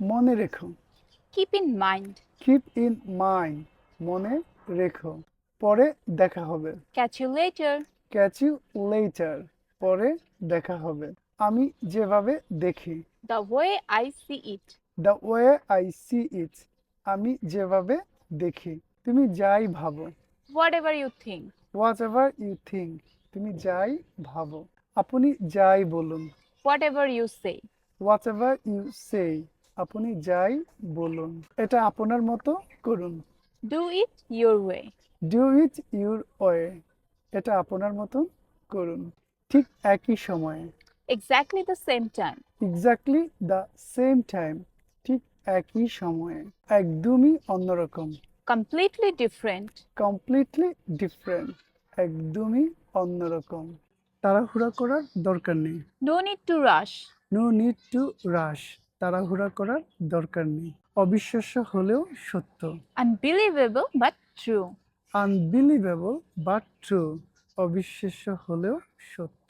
মনে রেখো। Keep in mind. Keep in mind মনে রেখো। পরে দেখা হবে। Catch you later. Catch you later পরে দেখা হবে। আমি যেভাবে দেখি। The way I see it the way I see it আমি যেভাবে দেখি। তুমি যাই ভাবো। Whatever you think. Whatever you think তুমি যাই ভাবো। আপনি যাই বলুন। Whatever you say whatever you say আপনি যাই বলুন। এটা আপনার মতো করুন। Do it your way do it your way এটা আপনার মতন করুন। ঠিক একই সময়ে। Exactly the same time exactly the same time ঠিক একই সময়ে। একদমই অন্যরকম। কমপ্লিটলি ডিফারেন্ট কমপ্লিটলি ডিফারেন্ট একদমই অন্যরকম। তাড়াহুড়া করার দরকার নেই। No need to rush no need to rush তাড়াহুড়া করার দরকার নেই। অবিশ্বাস্য হলেও সত্য। Unbelievable but true unbelievable but true অবিশ্বাস্য হলেও সত্য।